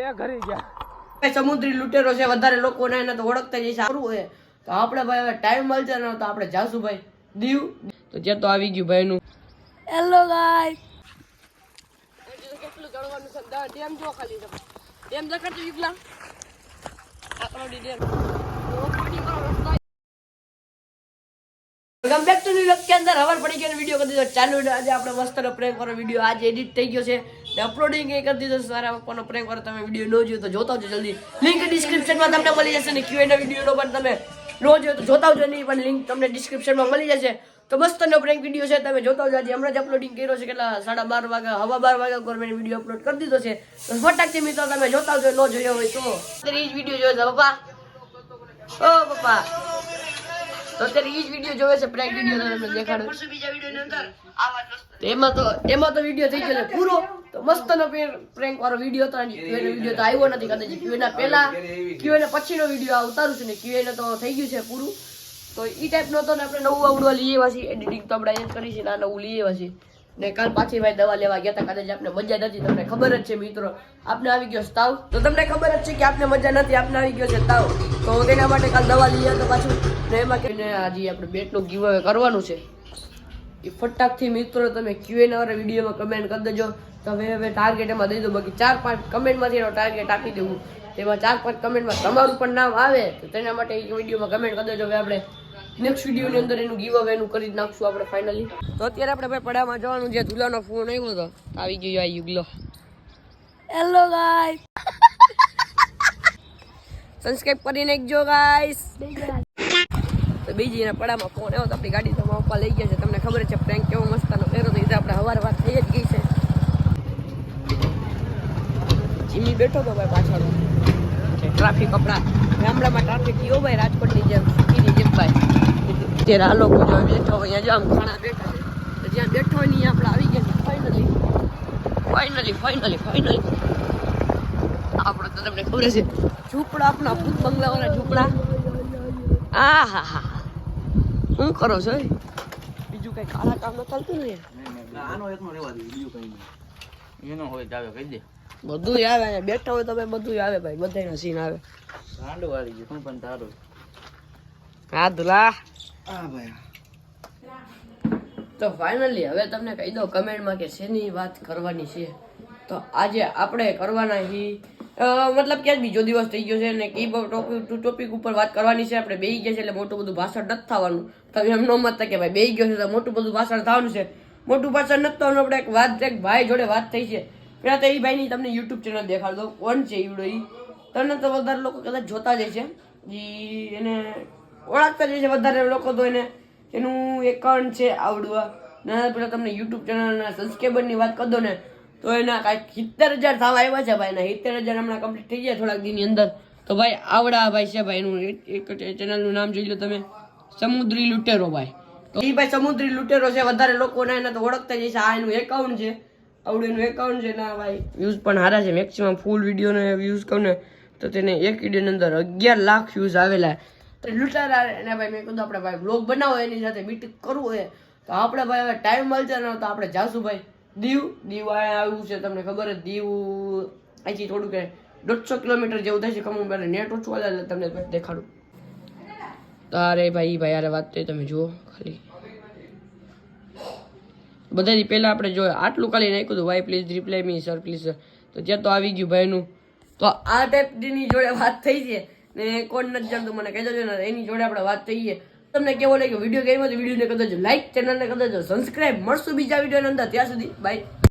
એ ઘરી ગયા. સમુદ્રી લૂંટેરો છે વધારે લોકોને એને તો ઓળખતા જઈ સારું હોય તો આપણે ભાઈ હવે ટાઈમ મળશે ને તો આપણે જાશું ભાઈ. દીવ. તો જે તો આવી ગયું ભાઈ નું હેલો ગાય કેટલું ચડવાનું છે? ડેમ જો ખાલી ડેમ દેખાડતો યુગલા welcome back to new look કે અંદર હવાર પડી ગયો વીડિયો કરી દીધો. ચાલુ ને આજે આપણે વસ્ત્ર પ્રેમ વાળો વીડિયો આજે એડિટ થઈ ગયો છે. ને અપલોડિંગ એ કરી દીધો સારા પપ્પાનો પ્રેમ કરો. તમે વીડિયો ન જોયો તો જોતા આવજો જલ્દી. લિંક ડિસ્ક્રિપ્શનમાં તમને મળી જશે ને ક્યુએના વિડીયોનો પણ તમે ન જોયો તો જોતા આવજો નહીં, પણ લિંક તમને ડિસ્ક્રિપ્શનમાં મળી જશે. તો મસ્તનો પ્રેન્ક વીડિયો છે, તમે જોતા જ હમણાં જ અપલોડિંગ કર્યો છે, કેટલા? સાડા બાર વાગ્યા, હવા બાર વાગ્યા ગવર્મેન્ટ વીડિયો અપલોડ કરી દીધો છે. તો ફટાકથી મિત્રો, તમે જોતા આવજો, ન જોયો હોય તો. ત્રીજ વીડિયો જોયો પપ્પા ઓ પપ્પા તો અત્યારે ઈ જ વીડિયો જોવે છે પ્રેન્ક વીડિયો તો તમને દેખાડું. એમાં તો એમાં તો વીડિયો થઈ ગયો છે પૂરો. તો મસ્તનો પ્રેન્ક વાળો વીડિયો હતો અને વીડિયો તો આવ્યો નથી કદાચ ક્યુએના પહેલા ક્યુએના પછીનો વીડિયો આ ઉતારું છું ને ક્યુએને તો થઈ ગયું છે પૂરું. તો ઈ ટાઈપનો હતો ને આપણે નવું આવડવા લઈએ વાસી છીએ. એડિટિંગ તો આપણે અહીંયા જ કરી છે ને આ નવું લઈએ છીએ. ને કાલ પાછી ભાઈ દવા લેવા ગયા હતા કદાચ આપને મજા નથી, તમને ખબર જ છે મિત્રો. આપને આવી ગયો તાવ તો તમને ખબર જ છે કે આપને મજા નથી, આપને આવી ગયો છે તાવ તો તેના માટે કાલ દવા લઈએ તો પાછું. ને એમાં કે આજે આપણે બેટનું ગીવ કરવાનું છે. એ ફટાકથી મિત્રો તમે ક્યુએન વાળા વિડીયોમાં કમેન્ટ કરી દેજો. તો હવે હવે ટાર્ગેટ એમાં દઈ દો બાકી ચાર પાંચ કમેન્ટમાંથી એનો ટાર્ગેટ આપી દેવું. તેમાં ચાર પાંચ કમેન્ટમાં તમારું પણ નામ આવે, તો તેના માટે એ વિડીયોમાં કમેન્ટ કરી દેજો. હવે આપણે નેક્સ્ટ વિડીયોની અંદર એનું ગીવ અવે એનું કરી જ નાખશું આપણે ફાઇનલી તો અત્યારે આપણે ભાઈ પડામાં જવાનું જે ધૂલાનો ફોન આવ્યો હતો આવી ગયો આ યુગલો. હેલો ગાઈસ સબસ્ક્રાઇબ કરી નાખજો ગાઈસ તો બીજી એના પડામાં ફોન આવ્યો તો આપણી ગાડી તો પપ્પા લઈ ગયા છે. તમને ખબર છે પ્રેન્ક કેવો મસ્તાનો પહેરો તો એ આપણે હવાર વાર થઈ જ ગઈ છે. જીમી બેઠો તો ભાઈ પાછળ ટ્રાફિક આપણા ગામડામાં ટ્રાફિક કયો ભાઈ રાજકોટની જેમ સિટીની જેમ ભાઈ. ત્યારે આ લોકો જો બેઠો હોય અહીંયા જો આમ ઘણા બેઠા છે. તો જ્યાં બેઠો હોય ને આપણે આવી ગયા છે ફાઇનલી ફાઇનલી ફાઇનલી ફાઇનલી આપણે તો તમને ખબર છે ઝૂંપડા આપણા ભૂત બંગલાવાળા ઝૂંપડા. આ હા હા શું કરો છો? બીજું કઈ કાળા કામ ન ચાલતું ને આનો એકનો રેવા દે બીજું કઈ નહીં. એનો હોય તો આવે કહી દે. બધું આવે અહીંયા બેઠા હોય તો બધું આવે ભાઈ બધાના સીન આવે. સાંડ વાળી ગયું પણ તારું? હા દુલા હા ભાઈ. તો ફાઇનલી હવે તમને કહી દો કમેન્ટમાં કે શેની વાત કરવાની છે. તો આજે આપણે કરવાના હી મતલબ કે બીજો દિવસ થઈ ગયો છે ને કઈ ટોપિક ટોપિક ઉપર વાત કરવાની છે. આપણે બેહી ગયા છે એટલે મોટું બધું ભાષણ નથી થવાનું. તમે એમ ન મતતા કે ભાઈ બેહી ગયો છે તો મોટું બધું ભાષણ થવાનું છે. મોટું ભાષણ નથી થવાનું આપણે એક વાત એક ભાઈ જોડે વાત થઈ છે. પેલા તો એ ભાઈની તમને યુટ્યુબ ચેનલ દેખાડ દો કોણ છે ઈવડો ઈ. તમને તો વધારે લોકો કદાચ જોતા જ છે ઈ એને ઓળખતા જ છે વધારે લોકો તો એને. એનું એકાઉન્ટ છે આવડવા ના પેલા તમને યુટ્યુબ ચેનલના સબસ્ક્રાઈબરની વાત કરી ને, તો એના કાંઈક સિત્તેર હજાર થવા આવ્યા છે ભાઈ. ના સિત્તેર હજાર હમણાં કમ્પ્લીટ થઈ ગયા થોડાક દિનની અંદર. તો ભાઈ, આવડા ભાઈ છે ભાઈ. એનું એક ચેનલનું નામ જોઈ લો તમે. સમુદ્રી લૂંટેરો ભાઈ. તો એ ભાઈ સમુદ્રી લૂંટેરો છે. વધારે લોકોને એને તો ઓળખતા જ છે આ એનું એકાઉન્ટ છે. આવડું એનું એકાઉન્ટ છે ના ભાઈ. વ્યૂઝ પણ સારા છે. મેક્સિમમ ફૂલ વિડીયોને વ્યૂઝ કહું ને તો તેને એક વિડીયોની અંદર અગિયાર લાખ વ્યૂઝ આવેલા. તો લૂંટારા એના ભાઈ મેં કીધું આપણે ભાઈ બ્લોગ બનાવો એની સાથે બીટ કરવું હોય તો આપણે ભાઈ હવે ટાઈમ મળશે ને તો આપણે જાશું ભાઈ. દીવ? દીવ આવ્યું છે તમને ખબર જ દીવ અહીંથી થોડું કે દોઢસો કિલોમીટર જેવું થાય છે કમું પહેલાં નેટ ઓછું એટલે તમને દેખાડું. તારે ભાઈ ભાઈ અરે વાત તો તમે જુઓ ખાલી. બધાથી પહેલાં આપણે જો આટલું ખાલી નાખ્યું હતું ભાઈ please reply me sir please તો ત્યાં તો આવી ગયું ભાઈનું. તો આ ટાઈપની જોડે વાત થઈ છે. ને કોણ નથી જાણતું, મને કહેજો ને, એની જોડે આપણે વાત થઈ છે. તમને કેવો લાગ્યો? વીડિયો ગેમ તો વિડીયોને કદાચ લાઇક ચેનલને કદાચ સબસ્ક્રાઈબ મળશું બીજા વિડીયોની અંદર. ત્યાં સુધી બાય